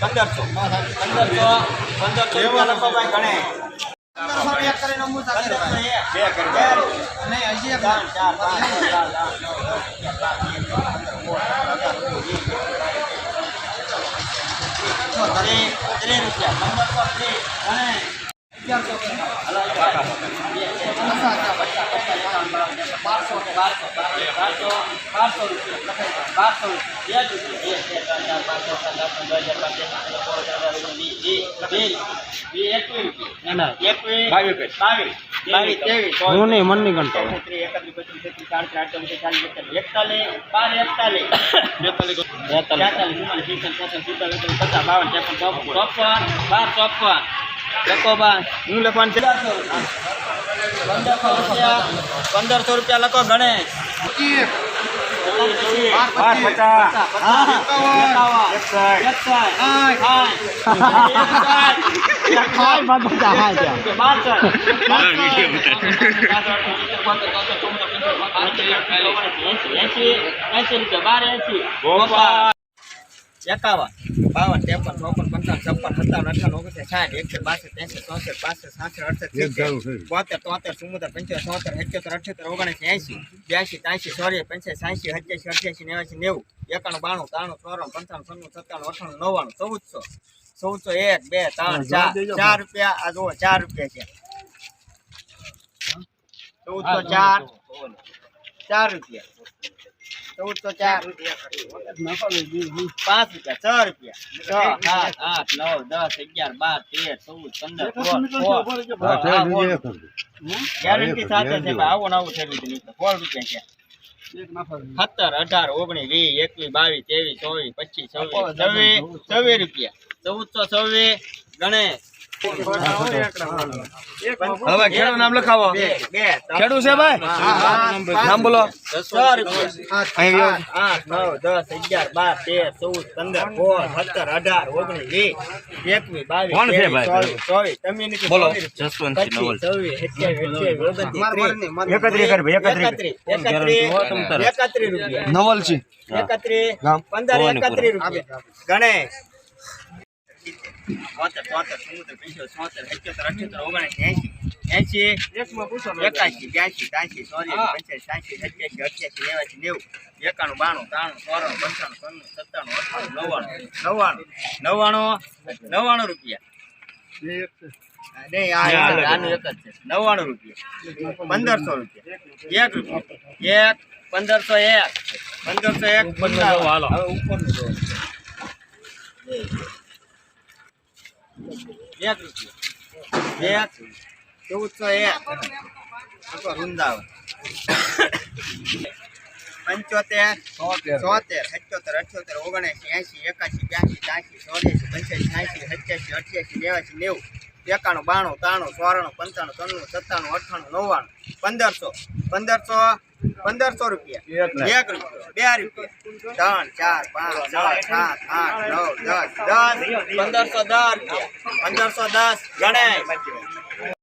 પંદરસો પંદરસો પંદરસો રૂપિયા ગણે નહીં હજી ચાર ચાર પાંચ છ, ચાર ચાર નવ દસ અગિયાર બાર તેર ચૌદ પંદર સોળ અઢાર ઓગણીસ વીસ એકવીસ ત્રીસ ત્રીસ રૂપિયા પંદરસો અગિયારસો બારસો બારસો બારસો રૂપિયા બારસો રૂપિયા બે રૂપિયા બે ચાર પાંચ છ સાત આઠ નવ એકવીસ બાવીસ બાવીસ બાવીસ ત્રેવીસ હું નહીં મન નહીં પચાસ બાર હું લખવાનું છે પંદરસો રૂપિયા પંદરસો રૂપિયા લખો ગણેશ બાર પચાસ એકાવન બાવન ત્રેપન ચોપન પંચાવન છપ્પન સત્તાવન અઠાવન ઓગણસાઠ સાઠ એકસઠ બાસઠ ત્રેસઠ ચોસઠ પાસઠ સાસઠ અડસઠ બોતેર તોતેર ચુમ્મોતેર પંચોતેર ચોતેર અઠ્યોતેર અઠ્યોતેર ઓગણસી એસી બ્યાસી ત્યાસી ચોરી પંચાસી સાસી અઠ્યાસી અઠ્યાસી નેવાસી નેવું એકાણું બાણું ત્રાણું ચોરણ પંચાણું છન્નું સત્તાણું અઠાણું નવ્વાણું ચૌદસો ચૌદસો એક બે ત્રણ ચાર ચાર રૂપિયા આ જુઓ ચાર રૂપિયા છે. ચૌદસો ચાર ચાર રૂપિયા. ચૌદસો ચાર પાંચ રૂપિયા છ રૂપિયા. છ સાત આઠ નવ દસ અગિયાર બાર તેર ચૌદ પંદર ગેરંટી સાથે છે આવો આવું ને આવું થયેલું છે સોળ રૂપિયા છે. સત્તર અઢાર ઓગણીસ વીસ એકવીસ બાવીસ ત્રેવીસ ચોવીસ પચીસ છવ્વીસ છવ્વીસ છવ્વીસ રૂપિયા. ચૌદસો છવ્વીસ ગણેશ. હવે ખેડૂત નામ લખાવો. ખેડૂત છે ભાઈ? નામ બોલો. છ. આઠ નવ દસ અગિયાર બાર તેર ચૌદ પંદર સોળ સત્તર અઢાર ઓગણીસ વીસ એકવીસ બાવીસ છે? ચોવીસ ચોવીસ બોલો. ભવાનીપુર. રૂપિયા. ગણેશ. તોતેર ચુમ્મોતેર પંચોતેર છોતેર સત્યોતેર અઠ્યોતેર ઓગણીસ એસી એસી એકાશી બ્યાસી ત્યાસી ચોર્યાસી પંચ્યાસી સાઠી સત્યાસી અઠ્યાસી નેવાસી નેવું એકાણું બાણું ત્રાણું ચોરાણું પંચાણું છન્નું સત્તાણું અઠાણું નવ્વાણું નવ્વાણું નવ્વાણું નવ્વાણું રૂપિયા. નહીં આ એક જ, આનું એક જ છે. નવ્વાણું રૂપિયા. પંદરસો રૂપિયા. એક રૂપિયા. એક પંદરસો એક. પંદરસો એક પંચાવન. હવે ઉપરનું. એક રૂપિયા. એક. ચૌદસો એક. વૃંદાવન. પંચોતેર ચોતેર સત્યોતેર અઠ્યોતેર ઓગણસી એસી એકાસી બ્યાસી ત્યાસી ચોર્યાસી પંચ્યાસી છ્યાસી સત્યાસી અઠ્યાસી નેવાસી નેવું એકાણું બાણું ત્રાણું ચોરાણું પંચાણું ત્રણું સત્તાણું અઠ્ઠાણું નવ્વાણું પંદરસો પંદરસો પંદરસો રૂપિયા. એક રૂપિયા. બે રૂપિયા. ત્રણ ચાર પાંચ છ સાત આઠ નવ દસ દસ. પંદરસો દસ રૂપિયા. પંદરસો દસ. ગણેશ